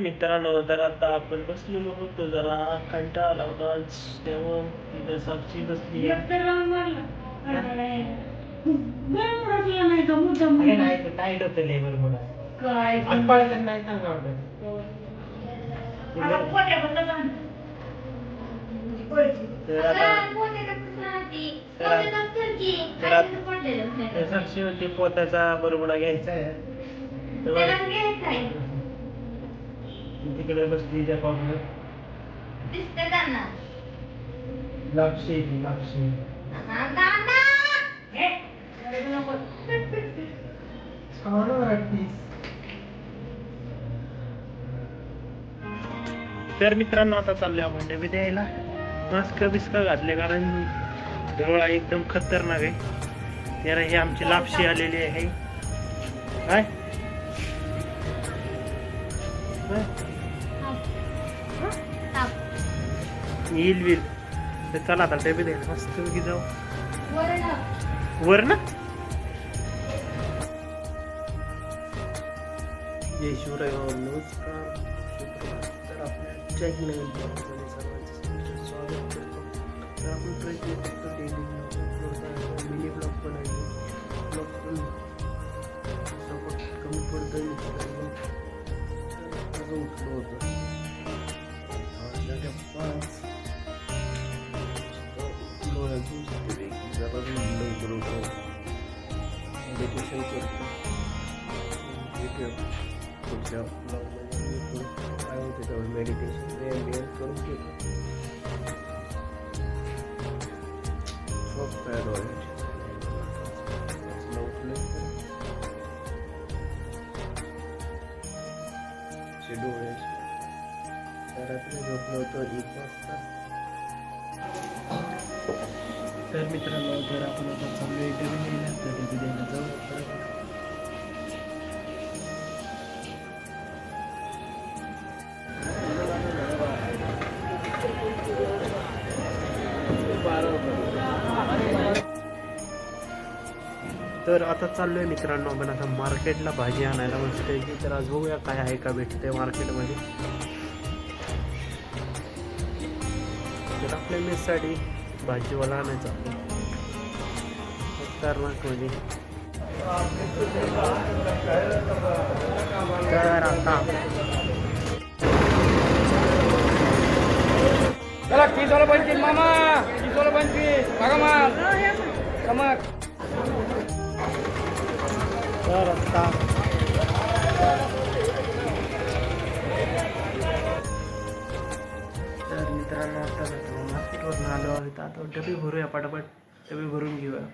मित्रांनो तर आता आपण बसलेलो होतो. जरा कंटाळा आला होता आज तेव्हा तिथं साक्षी बसली टाईट होतं लेबर म्हणा आपण नाही सांगा तर आता ते साक्षी होती पोताचा बरोबर घ्यायचा आहे. तिकडे बसली त्या पाहुणं. लाक्षी ती लाक्षी तर मित्रांनो आता चाललोय आपण डबे द्यायला मास्क बिस्क घातले कारण डोळा एकदम खतरनाक आहे. तर हे आमची लापशी आलेली आहे. काय? येईल बिल तर चला आता डबे द्यायला. मस्त की जाऊ. वर ना जय शिवराय नमस्कार तर आपल्या चॅक नवीन सर्वांचं स्वागत करतो. तर आपण प्रयत्न करतो डेली मिनी ब्लॉग पण आहे. ब्लॉग पण सपोर्ट कमी पडतोय. Olha a Glória a Deus, peraí, ela não lembrou I meditation. Soft paranoid. एक वाजता. तर मित्रांनो जर आपण आता आहे डबे घ्यायला तर डबे द्यायला जाऊ तर आता चाललोय मित्रांनो आपण आता मार्केटला भाजी आणायला मस्त की तर आज बघूया काय आहे का भेटते मार्केटमध्ये आपल्या मेससाठी भाजीवाला आणायचा. खतरनाक म्हणजे तर आता चला तीस वाला पंचवीस मामा! तीस वाला पंचवीस बघा माल चमक तर आता तो आता डबे भरूया पटापट. डबे भरून घेऊया.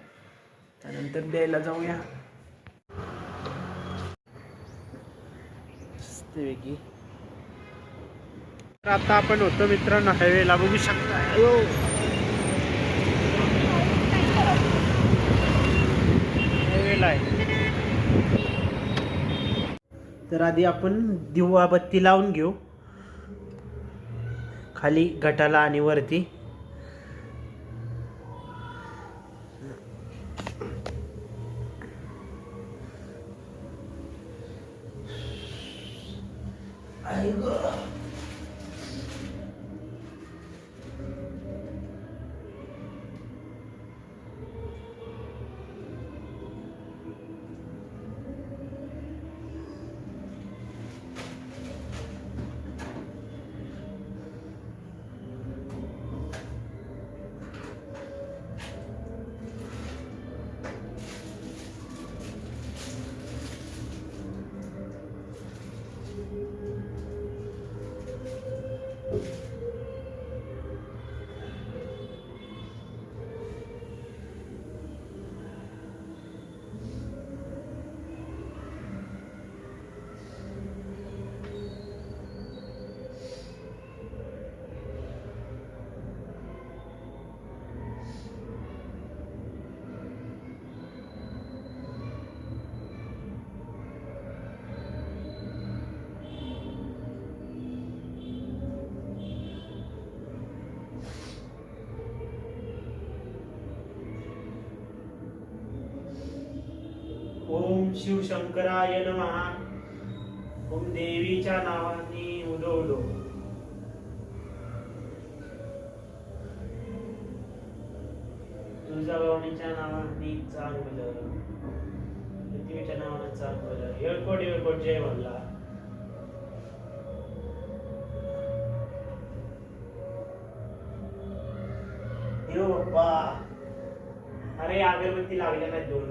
त्यानंतर द्यायला जाऊया. तर आता आपण होतो मित्रांनो हायवेला बघू शकता. हो. हायवेला आहे. तर आधी आपण दिवा बत्ती लावून घेऊ. खाली गटाला आणि वरती. আইগো शिवशंकराय नमहा ओम देवीच्या नावाने उदवलो तुळजाभवानीच्या नावाने चांगलं पृथ्वीच्या नावाने चांगलं येळकोट येळकोट जय म्हणला देव बाप्पा. अरे अगरबत्ती लागल्या नाही दोन.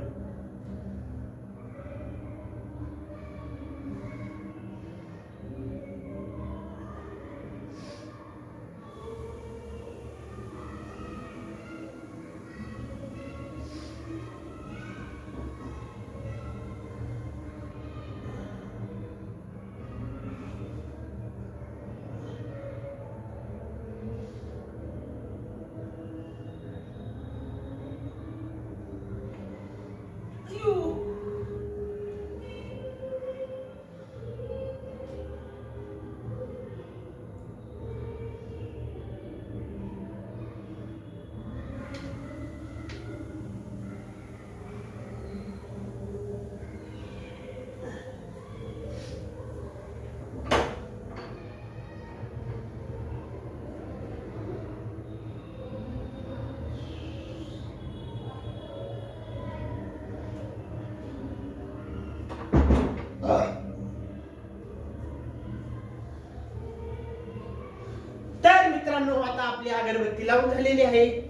मित्रांनो आता आपली अगरबत्ती लावून झालेली आहे.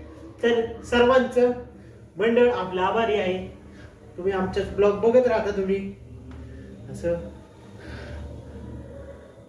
तर सर्वांचं मंडळ आपलं आभारी आहे. तुम्ही आमच्याच ब्लॉग बघत राहता तुम्ही. असं.